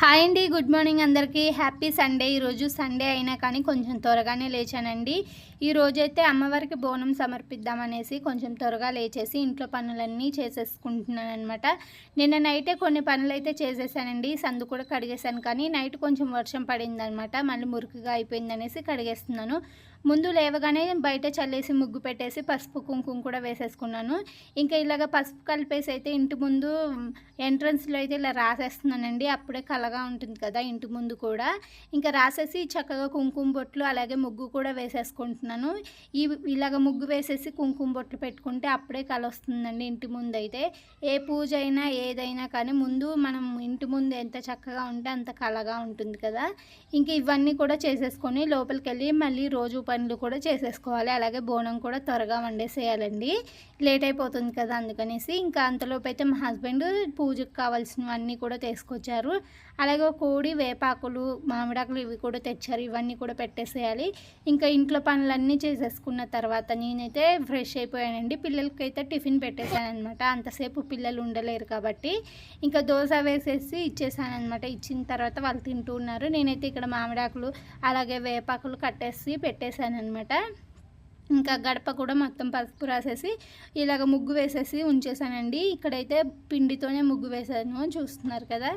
Hi అండి good morning అందరికీ. Happy Sunday. ఈరోజు సండే అయినా కానీ కొంచెం త్వరగానే లేచానండి. ఈ రోజైతే అమ్మవారికి బోనం సమర్పిద్దామనేసి కొంచెం త్వరగా లేచేసి ఇంట్లో పనులన్నీ చేసేసుకుంటున్నాను అనమాట నిన్న నైటే కొన్ని పనులు అయితే చేసేసానండి. సందు కూడా కడిగేశాను కానీ నైట్ కొంచెం వర్షం పడిందనమాట మళ్ళీ మురికిగా అయిపోయిందనేసి కడిగేస్తున్నాను. ముందు లేవగానే బయట చల్లేసి ముగ్గు పెట్టేసి పసుపు కుంకుమ కూడా వేసేసుకున్నాను. ఇంకా ఇలాగ పసుపు కలిపేసి అయితే ఇంటి ముందు ఎంట్రన్స్లో అయితే ఇలా రాసేస్తున్నానండి. అప్పుడే కలగా ఉంటుంది కదా ఇంటి ముందు కూడా. ఇంకా రాసేసి చక్కగా కుంకుమ బొట్లు అలాగే ముగ్గు కూడా వేసేసుకుంటున్నాను. ఈ ఇలాగ ముగ్గు వేసేసి కుంకుమ బొట్లు పెట్టుకుంటే అప్పుడే కల వస్తుందండి ఇంటి ముందు అయితే. ఏ పూజ అయినా ఏదైనా కానీ ముందు మనం ఇంటి ముందు ఎంత చక్కగా ఉంటే అంత కలగా ఉంటుంది కదా. ఇంక ఇవన్నీ కూడా చేసేసుకొని లోపలికి వెళ్ళి మళ్ళీ రోజు పనులు కూడా చేసేసుకోవాలి. అలాగే బోనం కూడా త్వరగా వండేసేయాలండి. లేట్ అయిపోతుంది కదా అందుకనేసి ఇంకా అంతలోపు అయితే మా హస్బెండ్ పూజకు కావాల్సినవన్నీ కూడా తీసుకొచ్చారు. అలాగే కోడి వేపాకులు మామిడాకులు ఇవి కూడా తెచ్చారు. ఇవన్నీ కూడా పెట్టేసేయాలి. ఇంకా ఇంట్లో పనులన్నీ చేసేసుకున్న తర్వాత నేనైతే ఫ్రెష్ అయిపోయానండి. పిల్లలకైతే టిఫిన్ పెట్టేశాను అనమాట అంతసేపు పిల్లలు ఉండలేరు కాబట్టి ఇంకా దోశ వేసేసి ఇచ్చేసాను అనమాట ఇచ్చిన తర్వాత వాళ్ళు తింటూ ఉన్నారు. నేనైతే ఇక్కడ మామిడాకులు అలాగే వేపాకులు కట్టేసి పెట్టేశాను. అనమాట ఇంకా గడప కూడా మొత్తం పసుపు రాసేసి ఇలాగ ముగ్గు వేసేసి ఉంచేసానండి. ఇక్కడైతే పిండితోనే ముగ్గు వేసాను చూస్తున్నారు కదా.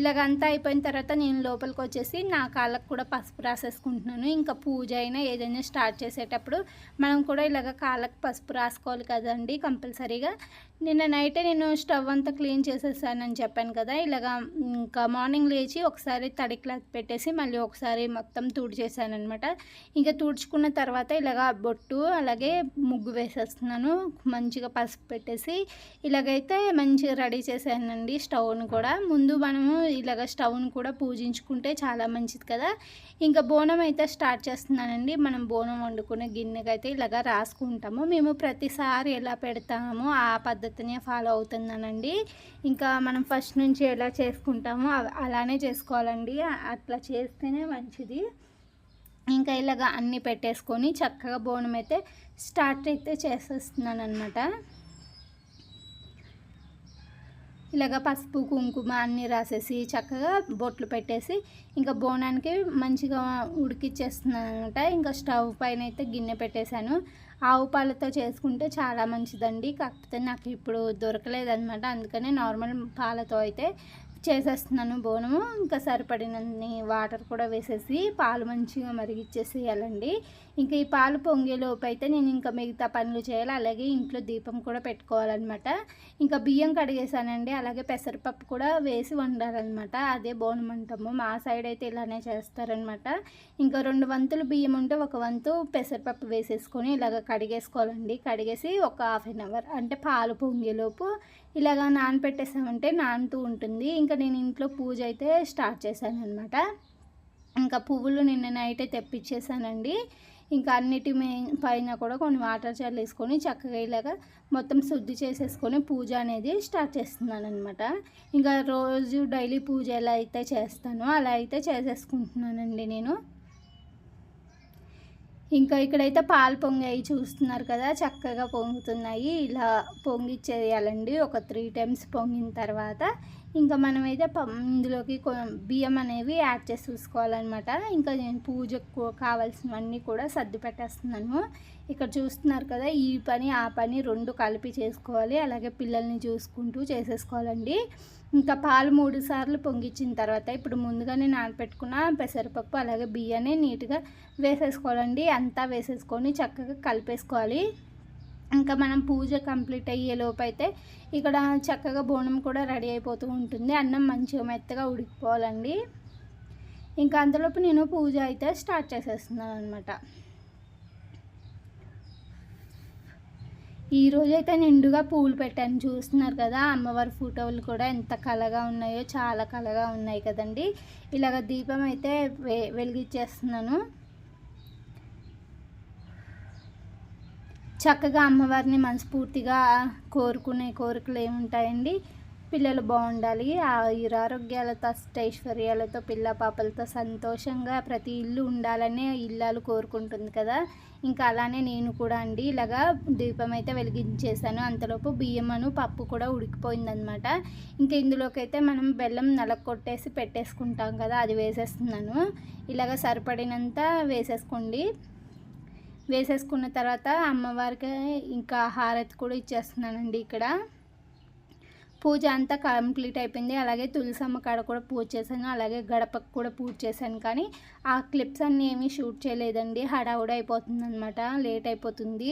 ఇలాగ అంతా అయిపోయిన తర్వాత నేను లోపలికి వచ్చేసి నా కాళ్ళకు కూడా పసుపు రాసేసుకుంటున్నాను. ఇంకా పూజ అయినా ఏదైనా స్టార్ట్ చేసేటప్పుడు మనం కూడా ఇలాగ కాళ్ళకు పసుపు రాసుకోవాలి కదండి కంపల్సరీగా. నిన్న నైటే నేను స్టవ్ అంతా క్లీన్ చేసేసానని చెప్పాను కదా. ఇలాగా ఇంకా మార్నింగ్ లేచి ఒకసారి తడి క్లాత్ పెట్టేసి మళ్ళీ ఒకసారి మొత్తం తుడిచేసాను అనమాట ఇంకా తుడుచుకున్న తర్వాత ఇలాగా బొట్టు అలాగే ముగ్గు వేసేస్తున్నాను. మంచిగా పసుపు పెట్టేసి ఇలాగైతే మంచిగా రెడీ చేశానండి స్టవ్ను కూడా. ముందు మనము ఇలాగ స్టవ్ను కూడా పూజించుకుంటే చాలా మంచిది కదా. ఇంకా బోనం అయితే స్టార్ట్ చేస్తున్నానండి. మనం బోనం వండుకునే గిన్నెకైతే ఇలాగ రాసుకుంటాము. మేము ప్రతిసారి ఎలా పెడతామో ఆ పద్ధతినే ఫాలో అవుతున్నానండి. ఇంకా మనం ఫస్ట్ నుంచి ఎలా చేసుకుంటామో అలానే చేసుకోవాలండి. అట్లా చేస్తేనే మంచిది. ఇంకా ఇలాగ అన్నీ పెట్టేసుకొని చక్కగా బోనం అయితే స్టార్ట్ అయితే చేసేస్తున్నాను అనమాట ఇలాగ పసుపు కుంకుమ అన్నీ రాసేసి చక్కగా బొట్లు పెట్టేసి ఇంకా బోనానికి మంచిగా ఉడికిచ్చేస్తున్నాను అనమాట ఇంకా స్టవ్ పైన అయితే గిన్నె పెట్టేశాను. ఆవు పాలతో చేసుకుంటే చాలా మంచిదండి. కాకపోతే నాకు ఇప్పుడు దొరకలేదనమాట అందుకనే నార్మల్ పాలతో అయితే చేసేస్తున్నాను బోనము. ఇంకా సరిపడినన్ని వాటర్ కూడా వేసేసి పాలు మంచిగా మరిగిచ్చేసేయాలండి. ఇంకా ఈ పాలు పొంగేలోపు అయితే నేను ఇంకా మిగతా పనులు చేయాలి. అలాగే ఇంట్లో దీపం కూడా పెట్టుకోవాలన్నమాట. ఇంకా బియ్యం కడిగేసానండి. అలాగే పెసరపప్పు కూడా వేసి వండాలన్నమాట. అదే బోనం అంటాము. మా సైడ్ అయితే ఇలానే చేస్తారనమాట ఇంకా రెండు వంతులు బియ్యం ఉంటే ఒక వంతు పెసరపప్పు వేసేసుకొని ఇలాగ కడిగేసుకోవాలండి. కడిగేసి ఒక హాఫ్ అన్ అవర్ అంటే పాలు పొంగేలోపు ఇలాగ నానపెట్టేసామంటే నానుతూ ఉంటుంది. ఇంకా నేను ఇంట్లో పూజ అయితే స్టార్ట్ చేశాను అనమాట ఇంకా పువ్వులు నిన్న నైట్ తెప్పించేసానండి ఇంకా అన్నిటి పైన కూడా కొన్ని వాటర్ చల్లేసుకొని చక్కగా ఇలాగా మొత్తం శుద్ధి చేసేసుకొని పూజ అనేది స్టార్ట్ చేస్తున్నాను అనమాట ఇంకా రోజు డైలీ పూజ ఎలా అయితే చేస్తానో అలా అయితే చేసేసుకుంటున్నానండి నేను. ఇంకా ఇక్కడైతే పాలు పొంగాయి చూస్తున్నారు కదా చక్కగా పొంగుతున్నాయి. ఇలా పొంగిచ్చేయాలండి. ఒక త్రీ టైమ్స్ పొంగిన తర్వాత ఇంకా మనమైతే ఇందులోకి బియ్యం అనేవి యాడ్ చేసి చూసుకోవాలన్నమాట. ఇంకా నేను పూజకు కావాల్సినవన్నీ కూడా సర్ది పెట్టేస్తున్నాను. ఇక్కడ చూస్తున్నారు కదా ఈ పని ఆ పని రెండు కలిపి చేసుకోవాలి. అలాగే పిల్లల్ని చూసుకుంటూ చేసేసుకోవాలండి. ఇంకా పాలు మూడు సార్లు పొంగిచ్చిన తర్వాత ఇప్పుడు ముందుగానే నానపెట్టుకున్న పెసరపప్పు అలాగే బియ్యాన్ని నీట్గా వేసేసుకోవాలండి. అంతా వేసేసుకొని చక్కగా కలిపేసుకోవాలి. ఇంకా మనం పూజ కంప్లీట్ అయ్యేలోపు అయితే ఇక్కడ చక్కగా బోనం కూడా రెడీ అయిపోతూ ఉంటుంది. అన్నం మంచిగా మెత్తగా ఉడికిపోవాలండి. ఇంకా అంతలోపు నేను పూజ అయితే స్టార్ట్ చేసేస్తున్నాను అనమాట ఈరోజైతే నిండుగా పూలు పెట్టాను. చూస్తున్నారు కదా అమ్మవారి ఫోటోలు కూడా ఎంత కలగా ఉన్నాయో చాలా కలగా ఉన్నాయి కదండి. ఇలాగ దీపం అయితే వె వెలిగించేస్తున్నాను చక్కగా అమ్మవారిని మనస్ఫూర్తిగా కోరుకునే కోరికలు ఏముంటాయండి? పిల్లలు బాగుండాలి. ఆరోగ్యాలతో అష్టైశ్వర్యాలతో పిల్ల పాపలతో సంతోషంగా ప్రతి ఇల్లు ఉండాలనే ఇల్లాలు కోరుకుంటుంది కదా. ఇంకా అలానే నేను కూడా అండి. ఇలాగా దీపం అయితే వెలిగించేసాను అంతలోపు బియ్యమను పప్పు కూడా ఉడికిపోయిందనమాట ఇంకా ఇందులోకి అయితే మనం బెల్లం నలకొట్టేసి పెట్టేసుకుంటాం కదా అది వేసేస్తున్నాను. ఇలాగ సరిపడినంత వేసేసుకోండి. వేసేసుకున్న తర్వాత అమ్మవారికి ఇంకా హారతి కూడా ఇచ్చేస్తున్నానండి ఇక్కడ. పూజ అంతా కంప్లీట్ అయిపోయింది. అలాగే తులసమ్మ కాడ కూడా పూజ చేశాను. అలాగే గడపకు కూడా పూజ చేశాను. కానీ ఆ క్లిప్స్ అన్నీ ఏమీ షూట్ చేయలేదండి. హడావుడి అయిపోతుంది అనమాట లేట్ అయిపోతుంది.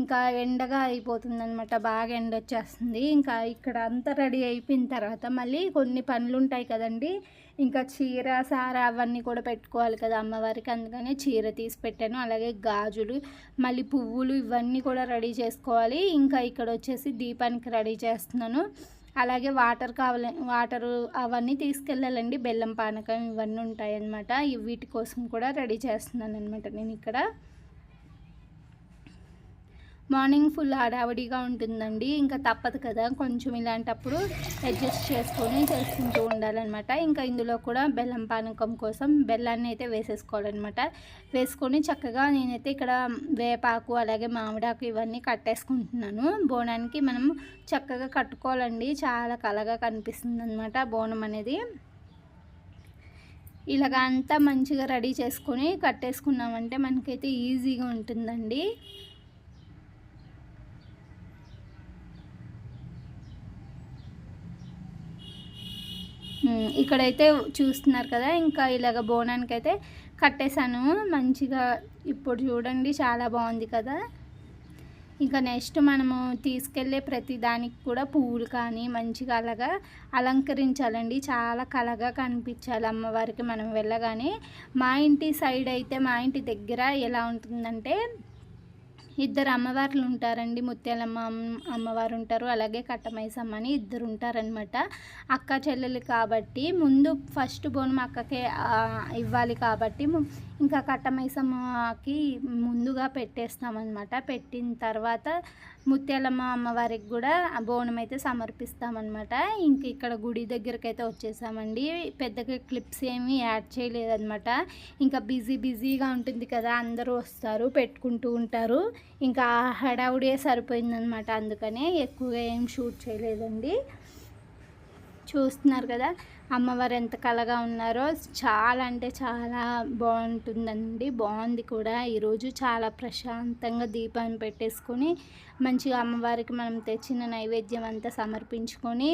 ఇంకా ఎండగా అయిపోతుంది అనమాట బాగా ఎండ వచ్చేస్తుంది. ఇంకా ఇక్కడ అంతా రెడీ అయిపోయిన తర్వాత మళ్ళీ కొన్ని పనులు ఉంటాయి కదండి. ఇంకా చీర సార అవన్నీ కూడా పెట్టుకోవాలి కదా అమ్మవారికి. అందుకనే చీర తీసి పెట్టాను. అలాగే గాజులు మళ్ళీ పువ్వులు ఇవన్నీ కూడా రెడీ చేసుకోవాలి. ఇంకా ఇక్కడ వచ్చేసి దీపానికి రెడీ చేస్తున్నాను. అలాగే వాటర్ కావాలి వాటర్ అవన్నీ తీసుకెళ్ళాలండి. బెల్లం పానకం ఇవన్నీ ఉంటాయన్నమాట. వీటి కోసం కూడా రెడీ చేస్తున్నాను అనమాట నేను ఇక్కడ. మార్నింగ్ ఫుల్ హడావిడిగా ఉంటుందండి. ఇంకా తప్పదు కదా కొంచెం ఇలాంటప్పుడు అడ్జస్ట్ చేసుకొని చేసుకుంటూ ఉండాలన్నమాట. ఇంకా ఇందులో కూడా బెల్లం పానకం కోసం బెల్లాన్ని అయితే వేసేసుకోవాలన్నమాట. వేసుకొని చక్కగా నేనైతే ఇక్కడ వేపాకు అలాగే మామిడాకు ఇవన్నీ కట్టేసుకుంటున్నాను. బోనానికి మనం చక్కగా కట్టుకోవాలండి. చాలా కలగా కనిపిస్తుంది అనమాట బోనం అనేది. ఇలాగ అంతా మంచిగా రెడీ చేసుకొని కట్టేసుకున్నామంటే మనకైతే ఈజీగా ఉంటుందండి. ఇక్కడైతే చూస్తున్నారు కదా ఇంకా ఇలాగ బోనానికి అయితే కట్టేశాను. మంచిగా ఇప్పుడు చూడండి చాలా బాగుంది కదా. ఇంకా నెక్స్ట్ మనము తీసుకెళ్ళే ప్రతి దానికి కూడా పువ్వులు కానీ మంచిగా అలాగా అలంకరించాలండి. చాలా కలగా కనిపించాలి అమ్మవారికి మనం వెళ్ళగానే. మా ఇంటి సైడ్ అయితే మా ఇంటి దగ్గర ఎలా ఉంటుందంటే ఇద్దరు అమ్మవార్లు ఉంటారండి ముత్యాలమ్మ అమ్మవారు ఉంటారు అలాగే కట్టమైసమ్మ అని ఇద్దరు ఉంటారనమాట అక్క చెల్లెలు కాబట్టి ముందు ఫస్ట్ బోనం అక్కకే ఇవ్వాలి కాబట్టి ఇంకా కట్టమైసమ్మకి ముందుగా పెట్టేస్తామన్నమాట. పెట్టిన తర్వాత ముత్యాలమ్మ అమ్మవారికి కూడా బోనం అయితే సమర్పిస్తామన్నమాట. ఇంక ఇక్కడ గుడి దగ్గరికి అయితే వచ్చేసామండి. పెద్దగా క్లిప్స్ ఏమీ యాడ్ చేయలేదన్నమాట. ఇంకా బిజీ బిజీగా ఉంటుంది కదా అందరూ వస్తారు పెట్టుకుంటూ ఉంటారు. ఇంకా హడావుడే సరిపోయిందనమాట అందుకనే ఎక్కువగా ఏం షూట్ చేయలేదండి. చూస్తున్నారు కదా అమ్మవారు ఎంత కలగా ఉన్నారో చాలా అంటే చాలా బాగుంటుందండి. బాగుంది కూడా. ఈరోజు చాలా ప్రశాంతంగా దీపాన్ని పెట్టేసుకొని మంచిగా అమ్మవారికి మనం తెచ్చిన నైవేద్యం అంతా సమర్పించుకొని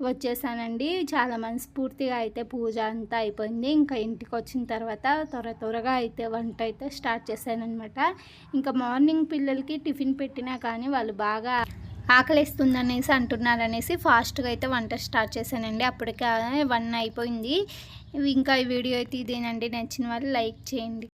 వచ్చేసానండి. చాలా మనస్ఫూర్తిగా అయితే పూజ అంతా అయిపోయింది. ఇంకా ఇంటికి వచ్చిన తర్వాత త్వర త్వరగా అయితే వంట అయితే స్టార్ట్ చేశానమాట ఇంకా మార్నింగ్ పిల్లలకి టిఫిన్ పెట్టినా కానీ వాళ్ళు బాగా ఆకలిస్తుంది అనేసి అంటున్నారు అనేసి ఫాస్ట్గా అయితే వంట స్టార్ట్ చేశానండి. అప్పటికే వన్ అయిపోయింది. ఇంకా ఈ వీడియో అయితే ఇదేనండి. నచ్చిన వాళ్ళు లైక్ చేయండి.